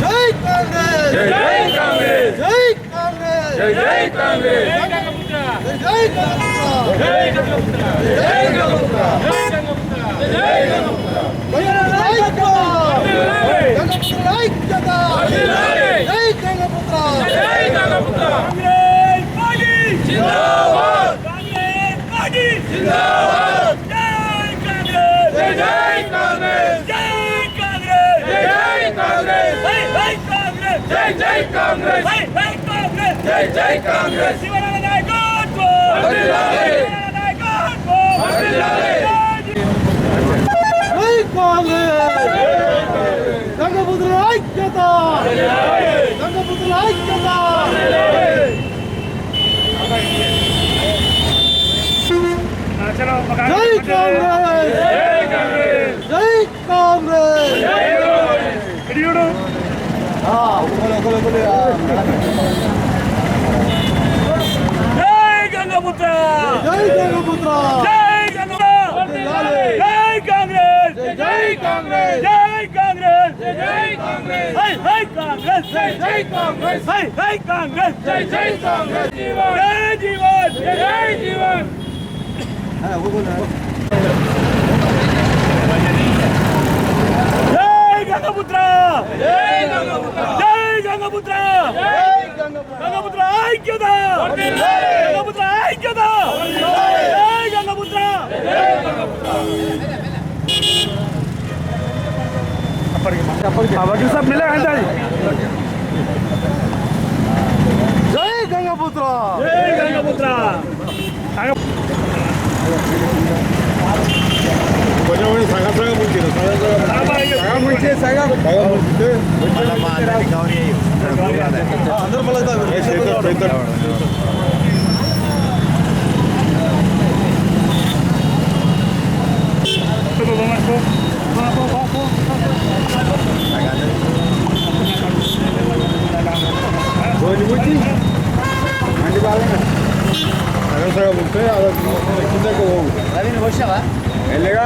జై కాంగ్రెస్ జై కాంగ్రెస్ జై కాంగ్రెస్ జై కాంగ్రెస్ జై కాంగ్రెస్ జై గంగపుత్ర జై గంగపుత్ర జై గంగపుత్ర గంగపుత్ర ఐక్యత జై గంగపుత్ర జై గంగపుత్ర కాంగ్రెస్ పార్టీ జిందాబాద్ కాంగ్రెస్ పార్టీ జిందాబాద్ జై కాంగ్రెస్ జై కాంగ్రెస్ జై కాంగ్రెస్ జై కాంగ్రెస్ జై జై కాంగ్రెస్! జై జై కాంగ్రెస్! గంగపుత్రుల ఐక్యత! గంగపుత్రుల ఐక్యత! జై కాంగ్రెస్! జై కాంగ్రెస్! జై గంగపుత్ర! జై గంగపుత్ర! జై జై కాంగ్రెస్! జై కాంగ్రెస్! జై కాంగ్రెస్! జై కాంగ్రెస్! High high Congress! జై జై కాంగ్రెస్! High high Congress! జై జై కాంగ్రెస్! జీవన్! జై జీవన్! జై గంగపుత్ర జై గంగపుత్ర జై గంగపుత్ర జై గంగపుత్ర గంగపుత్ర ఐక్యత వర్ధిల్లాలి. గంగపుత్ర ఐక్యత జై గంగపుత్ర सब मिले జై గంగపుత్ర జై గంగపుత్ర కొంచెం వెళ్ళగా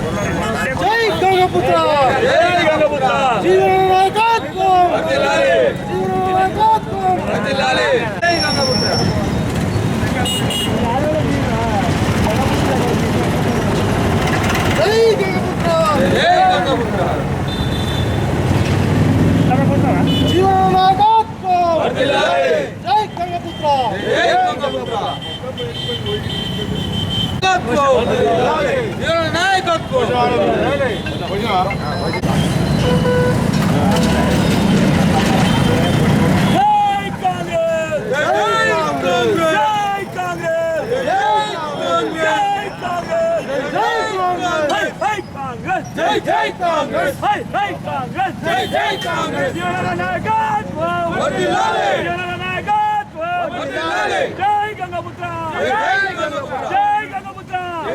గంగపుత్ర! జీవన నాయకత్వం జీవన నాయకత్వం జై గంగపుత్ర! జై గంగపుత్ర! జీవన నాయకత్వం జై గంగపుత్ర! జై గంగపుత్ర జీవన జై జై కాంగ్రెస్ జై జై కాంగ్రెస్ జై జై హై కాంగ్రెస్ జై హై కాంగ్రెస్ జై కాంగ్రెస్ హై జై కాంగ్రెస్ నాయకత్వం వర్ధిల్లాలి. నాయకత్వం వర్ధిల్లాలి. జై గంగపుత్ర జై గంగపుత్ర జై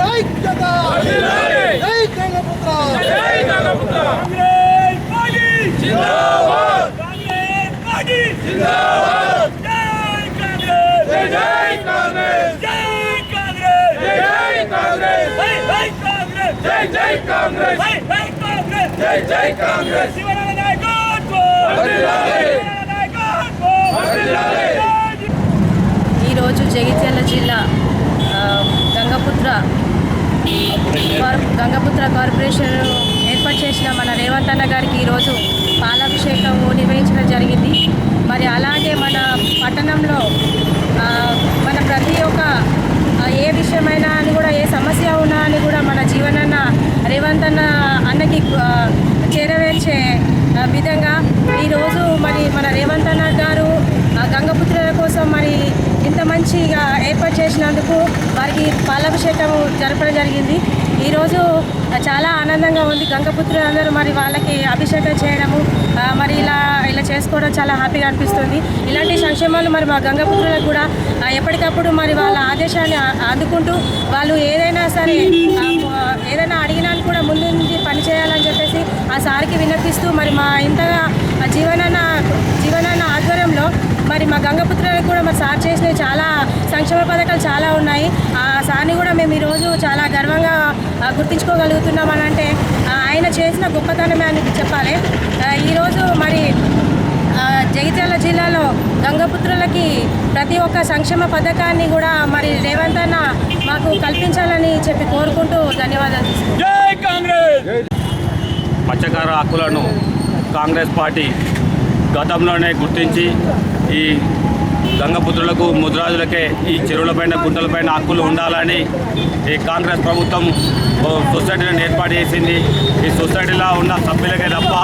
Like the కాంగ్రెస్! జై జై కాంగ్రెస్! జై జై కాంగ్రెస్! శివరామ నాయకత్వం! వర్ధిల్లాలి. శివరామ నాయకత్వం! వర్ధిల్లాలి. ఈరోజు జగిత్యాల జిల్లా గంగపుత్ర గంగపుత్ర కార్పొరేషన్ ఏర్పాటు చేసిన మన రేవంత్ అన్న గారికి ఈరోజు పాలాభిషేకం నిర్వహించడం జరిగింది. మరి అలాగే మన పట్టణంలో మన ప్రతి ఒక్క విషయమైనా అని కూడా ఏ సమస్య ఉన్నా అని కూడా మన జీవనన్న రేవంత్ అన్న అన్నకి చేరవేర్చే విధంగా ఈరోజు మరి మన రేవంత్ అన్న గారు గంగపుత్రుల కోసం మరి ఇంత మంచిగా ఏర్పాటు చేసినందుకు వారికి పాలాభిషేకం జరపడం జరిగింది. ఈరోజు చాలా ఆనందంగా ఉంది. గంగపుత్రులందరూ మరి వాళ్ళకి అభిషేకం చేయడము మరి ఇలా ఇలా చేసుకోవడం చాలా హ్యాపీగా అనిపిస్తుంది. ఇలాంటి సంక్షేమాలు మరి మా గంగపుత్రులకు కూడా ఎప్పటికప్పుడు మరి వాళ్ళ ఆదేశాన్ని అందుకుంటూ వాళ్ళు ఏదైనా సరే ఏదైనా అడిగినా కూడా ముందు పని చేయాలని చెప్పేసి ఆ సార్కి విన్నపిస్తూ మరి మా ఇంతగా ఆ జీవనాన్న జీవనాన్న ఆధ్వర్యంలో మరి మా గంగపుత్రులకు కూడా మరి సార్ చేసినవి చాలా సంక్షేమ పథకాలు చాలా ఉన్నాయి. ఆ సార్ని కూడా మేము ఈరోజు చాలా గర్వంగా గుర్తించుకోగలుగుతున్నామని అంటే ఆయన చేసిన గొప్పతనమే అని చెప్పాలి. ఈరోజు మరి జగిత్యాల జిల్లాలో గంగపుత్రులకి ప్రతి ఒక్క సంక్షేమ పథకాన్ని కూడా మరి రేవంత్ అన్న మాకు కల్పించాలని చెప్పి కోరుకుంటూ ధన్యవాదాలు తీసుకుంటున్నాను. జై కాంగ్రెస్! మత్స్యకార హక్కులను కాంగ్రెస్ పార్టీ గతంలోనే గుర్తించి ఈ గంగపుత్రులకు ముద్రాజులకే ఈ చెరువులపైన గుంటలపైన హక్కులు ఉండాలని ఈ కాంగ్రెస్ ప్రభుత్వం సొసైటీని సొసైటీలను ఏర్పాటు చేసింది. ఈ సొసైటీలో ఉన్న సభ్యులకే తప్ప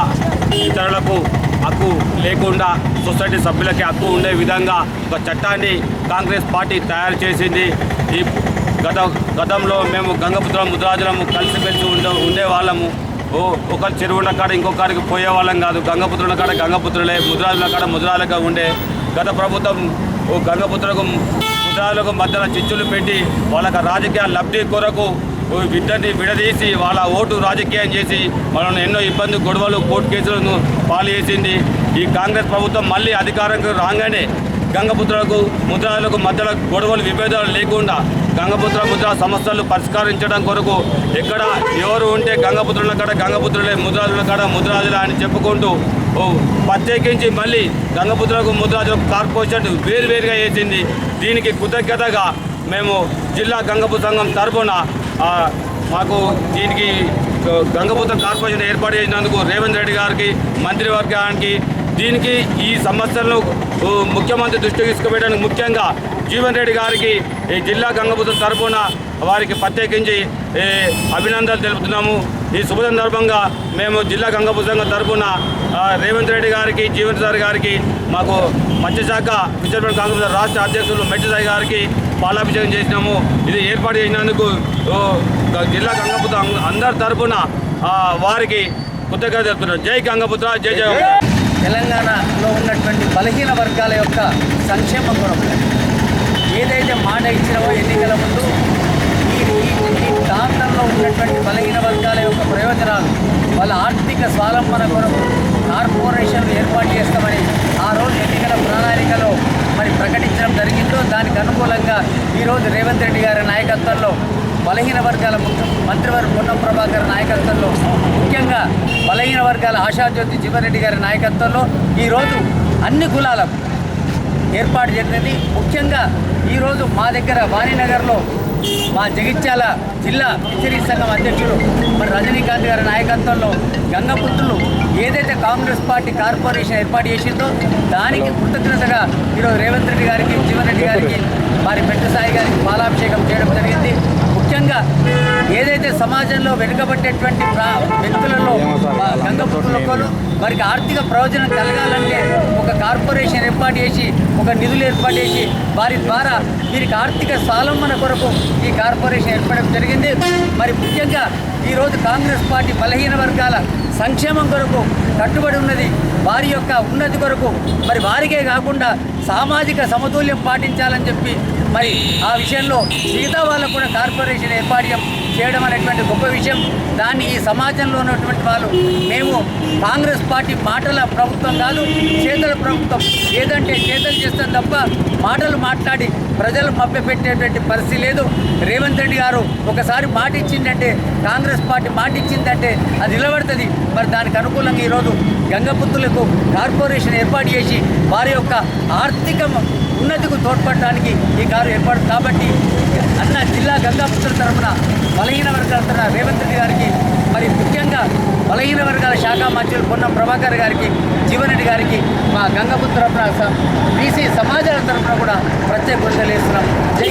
ఇతరులకు హక్కు లేకుండా సొసైటీ సభ్యులకి హక్కు ఉండే విధంగా ఒక చట్టాన్ని కాంగ్రెస్ పార్టీ తయారు చేసింది. ఈ గత గతంలో మేము గంగపుత్ర ముద్రాజులము కలిసిమెలిసి ఉండే ఉండేవాళ్ళము. ఓ ఒక చెరువుల కాడ ఇంకొకరికి పోయేవాళ్ళం కాదు. గంగపుత్రుల కాడ గంగపుత్రులే ముద్రాజుల కాడ ముద్రాలుగా ఉండే గత ప్రభుత్వం గంగపుత్రకు గంగపుత్రులకు ముద్రాలకు మధ్యన చిచ్చులు పెట్టి వాళ్ళకి రాజకీయ లబ్ధి కొరకు విద్యని విడదీసి వాళ్ళ ఓటు రాజకీయం చేసి మనల్ని ఎన్నో ఇబ్బంది గొడవలు కోర్టు కేసులను పాలు చేసింది. ఈ కాంగ్రెస్ ప్రభుత్వం మళ్ళీ అధికారంకు రాగానే గంగపుత్రులకు ముద్రాలకు మధ్యలో గొడవలు విభేదాలు లేకుండా గంగపుత్ర ముద్ర సమస్యలు పరిష్కరించడం కొరకు ఎక్కడ ఎవరు ఉంటే గంగపుత్రుల కాడ గంగపుత్రులే ముద్రాజుల కాడ ముద్రాజుల అని చెప్పుకుంటూ ప్రత్యేకించి మళ్ళీ గంగపుత్రకు ముద్రాజుల కార్పొరేషన్ వేరువేరుగా వేసింది. దీనికి కృతజ్ఞతగా మేము జిల్లా గంగపుత్ర సంఘం తరఫున మాకు దీనికి గంగపుత్ర కార్పొరేషన్ ఏర్పాటు చేసినందుకు రేవంత్ రెడ్డి గారికి మంత్రివర్గానికి దీనికి ఈ సమస్యలను ముఖ్యమంత్రి దృష్టికి తీసుకుపోయడానికి ముఖ్యంగా జీవన్ రెడ్డి గారికి ఈ జిల్లా గంగపుత్ర తరఫున వారికి ప్రత్యేకించి అభినందనలు తెలుపుతున్నాము. ఈ శుభ సందర్భంగా మేము జిల్లా గంగపుత్ర తరఫున రేవంత్ రెడ్డి గారికి జీవన్ సార్ గారికి మాకు మత్స్యశాఖ విశాఖపట్నం కాంగ్రెస్ రాష్ట్ర అధ్యక్షులు మెట్టిసాయి గారికి పాలాభిషేకం చేసినాము. ఇది ఏర్పాటు చేసినందుకు జిల్లా గంగపుత్ర అందరి తరఫున వారికి కృతజ్ఞత తెలుపుతున్నాం. జై గంగపుత్ర జై జయ తెలంగాణలో ఉన్నటువంటి బలహీన వర్గాల యొక్క సంక్షేమం కూడా ఏదైతే మాట ఇచ్చినవో ఎన్నికల ముందు ఈ ఈ- ప్రాంతంలో ఉన్నటువంటి బలహీన వర్గాల యొక్క ప్రయోజనాలు వాళ్ళ ఆర్థిక స్వాలంబన కొరకు కార్పొరేషన్లు ఏర్పాటు చేస్తామని ఆ రోజు ఎన్నికల ప్రణాళికలో మరి ప్రకటించడం జరిగిందో దానికి అనుకూలంగా ఈరోజు రేవంత్ రెడ్డి గారి నాయకత్వంలో బలహీన వర్గాల ముఖ్య- మంత్రివర్గ పొన్నం ప్రభాకర్ నాయకత్వంలో ముఖ్యంగా బలహీన వర్గాల ఆశాజ్యోతి జీవన్రెడ్డి గారి నాయకత్వంలో ఈరోజు అన్ని కులాలకు ఏర్పాటు జరిగింది. ముఖ్యంగా ఈరోజు మా దగ్గర వాణినగర్లో మా జగిత్యాల జిల్లా ఫిషరీ సంఘం అధ్యక్షుడు మరి రజనీకాంత్ గారి నాయకత్వంలో గంగపుత్రులు ఏదైతే కాంగ్రెస్ పార్టీ కార్పొరేషన్ ఏర్పాటు చేసిందో దానికి కృతజ్ఞతగా ఈరోజు రేవంత్ రెడ్డి గారికి జీవన్ రెడ్డి గారికి మరి పెద్ద సాయి గారికి పాలాభిషేకం చేయడం జరిగింది. ముఖ్యంగా ఏదైతే సమాజంలో వెనుకబట్టేటువంటి ప్రా- వ్యక్తులలో గంగపుత్రులకు వారికి ఆర్థిక ప్రయోజనం కలగాలంటే ఒక కార్పొరేషన్ ఏర్పాటు చేసి ఒక నిధులు ఏర్పాటు చేసి వారి ద్వారా వీరికి ఆర్థిక స్వాలంబన కొరకు ఈ కార్పొరేషన్ ఏర్పడడం జరిగింది. మరి ముఖ్యంగా ఈరోజు కాంగ్రెస్ పార్టీ బలహీన వర్గాల సంక్షేమం కొరకు కట్టుబడి ఉన్నది. వారి యొక్క ఉన్నతి కొరకు మరి వారికే కాకుండా సామాజిక సమతుల్యం పాటించాలని చెప్పి మరి ఆ విషయంలో మిగతా వాళ్ళకు కూడా కార్పొరేషన్ ఏర్పాటు చేయ- చేయడం అనేటువంటి గొప్ప విషయం. దాన్ని ఈ సమాజంలో ఉన్నటువంటి వాళ్ళు మేము కాంగ్రెస్ పార్టీ మాటల ప్రభుత్వం కాదు చేతల ప్రభుత్వం. ఏదంటే చేతలు చేస్తాం తప్ప మాటలు మాట్లాడి ప్రజలు మభ్యపెట్టేటువంటి పరిస్థితి లేదు. రేవంత్ రెడ్డి గారు ఒకసారి మాట ఇచ్చిందంటే కాంగ్రెస్ పార్టీ మాట ఇచ్చిందంటే అది నిలబడుతుంది. మరి దానికి అనుకూలంగా ఈరోజు గంగపుత్రులకు కార్పొరేషన్ ఏర్పాటు చేసి వారి యొక్క ఆర్థిక ఉన్నతికు తోడ్పడడానికి ఈ కారు ఏర్పాటు కాబట్టి అన్న జిల్లా గంగాపుత్ర తరఫున బలహీన వర్గాల తరఫున రేవంత్ రెడ్డి గారికి మరి ముఖ్యంగా బలహీన వర్గాల శాఖ మంత్రులు పొన్నం ప్రభాకర్ గారికి జీవనరెడ్డి గారికి మా గంగాపుత్ర తరఫున బీసీ సమాజాల తరఫున కూడా ప్రత్యేక కృతజ్ఞతలు జై